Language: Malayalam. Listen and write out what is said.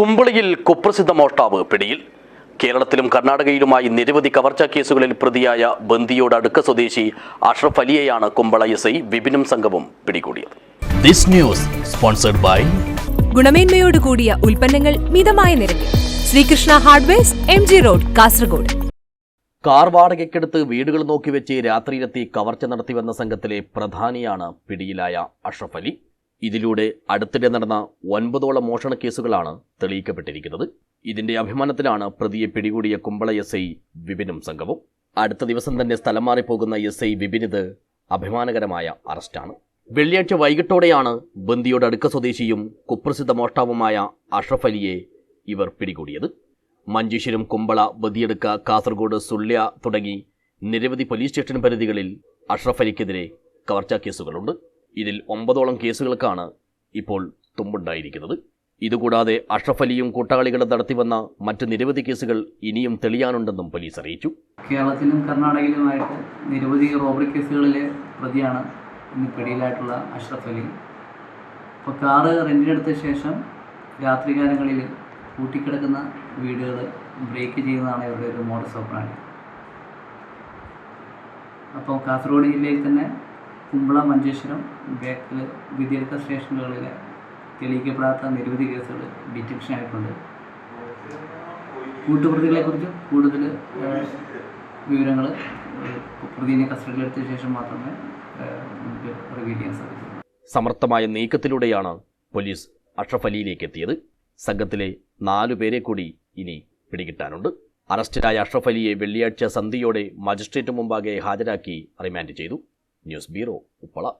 കുമ്പളിയിൽ കുപ്രസിദ്ധ മോഷ്ടാവ് പിടിയിൽ. കേരളത്തിലും കർണാടകയിലുമായി നിരവധി കവർച്ച കേസുകളിൽ പ്രതിയായ ബന്ദിയോട് അടുക്ക സ്വദേശി അഷ്റഫ് അലിയെയാണ് കുമ്പള എസ് ഐ വിപിനും സംഘവും പിടികൂടിയത്. This news sponsored by ഗുണമേന്മയോട് കൂടിയ ഉൽപ്പന്നങ്ങൾ മിതമായ നിരക്കിൽ. Sreekrishna hardwares M G road Kasaragod. Car വാടകയ്ക്കെടുത്ത് വീടുകൾ നോക്കിവെച്ച് രാത്രിയിലെത്തി കവർച്ച നടത്തിവന്ന സംഘത്തിലെ പ്രധാനിയാണ് പിടിയിലായ അഷ്റഫ് അലി. ഇതിലൂടെ അടുത്തിടെ നടന്ന ഒൻപതോളം മോഷണ കേസുകളാണ് തെളിയിക്കപ്പെട്ടിരിക്കുന്നത്. ഇതിന്റെ അഭിമാനത്തിലാണ് പ്രതിയെ പിടികൂടിയ കുമ്പള എസ് ഐ വിപിനും സംഘവും. അടുത്ത ദിവസം തന്നെ സ്ഥലം മാറിപ്പോകുന്ന എസ് ഐ വിപിനിത് അഭിമാനകരമായ അറസ്റ്റാണ്. വെള്ളിയാഴ്ച വൈകിട്ടോടെയാണ് ബന്ദിയോട് അടുക്ക സ്വദേശിയും കുപ്രസിദ്ധ മോഷ്ടാവുമായ അഷ്റഫ് അലിയെ ഇവർ പിടികൂടിയത്. മഞ്ചേശ്വരം കുമ്പള ബദിയെടുക്ക കാസർഗോഡ് സുള്ള്യ തുടങ്ങി നിരവധി പോലീസ് സ്റ്റേഷൻ പരിധികളിൽ അഷ്റഫ് അലിക്കെതിരെ കവർച്ചാ കേസുകളുണ്ട്. ഇതിൽ ഒമ്പതോളം കേസുകൾക്കാണ് ഇപ്പോൾ തുമ്പുണ്ടായിരിക്കുന്നത്. ഇതുകൂടാതെ അഷ്റഫ് അലിയും കൂട്ടാളികളും നടത്തിവന്ന മറ്റ് നിരവധി കേസുകൾ ഇനിയും തെളിയാനുണ്ടെന്നും പോലീസ് അറിയിച്ചു. കേരളത്തിലും കർണാടകയിലുമായിട്ട് നിരവധി റോബറി കേസുകളിലെ പ്രതിയാണ് ഇന്ന് പിടിയിലായിട്ടുള്ള അഷ്റഫ് അലി. ഇപ്പോൾ കാറ് റെന്റിനെടുത്ത ശേഷം രാത്രികാലങ്ങളിൽ കൂട്ടിക്കിടക്കുന്ന വീടുകൾ ബ്രേക്ക് ചെയ്യുന്നതാണ് ഇവരുടെ ഒരു മോഡസ് ഓപ്പറാണ് അപ്പോൾ കാസർഗോഡ് ജില്ലയിൽ തന്നെ കുമ്പള മഞ്ചേശ്വരം ബേക്കൽ വിദ്യാർത്ഥ സ്റ്റേഷനുകളിൽ തെളിയിക്കപ്പെടാത്ത നിരവധി കേസുകൾ ഡിറ്റക്ഷൻ ആയിട്ടുണ്ട്. കൂട്ടുപ്രതികളെക്കുറിച്ച് കൂടുതൽ വിവരങ്ങൾ പ്രതിനെ കസ്റ്റഡിയിലെടുത്ത ശേഷം മാത്രമേ നമുക്ക് റിവീൽ ചെയ്യാൻ സാധിക്കൂ. സമർത്ഥമായ നീക്കത്തിലൂടെയാണ് പോലീസ് അഷ്റഫ് അലിയിലേക്ക് എത്തിയത്. സംഘത്തിലെ നാലു പേരെ കൂടി ഇനി പിടികിട്ടാനുണ്ട്. അറസ്റ്റിലായ അഷ്റഫ് അലിയെ വെള്ളിയാഴ്ച സന്ധിയോടെ മജിസ്ട്രേറ്റ് മുമ്പാകെ ഹാജരാക്കി റിമാൻഡ് ചെയ്തു. நியூஸ் பியூரோ உப்பலா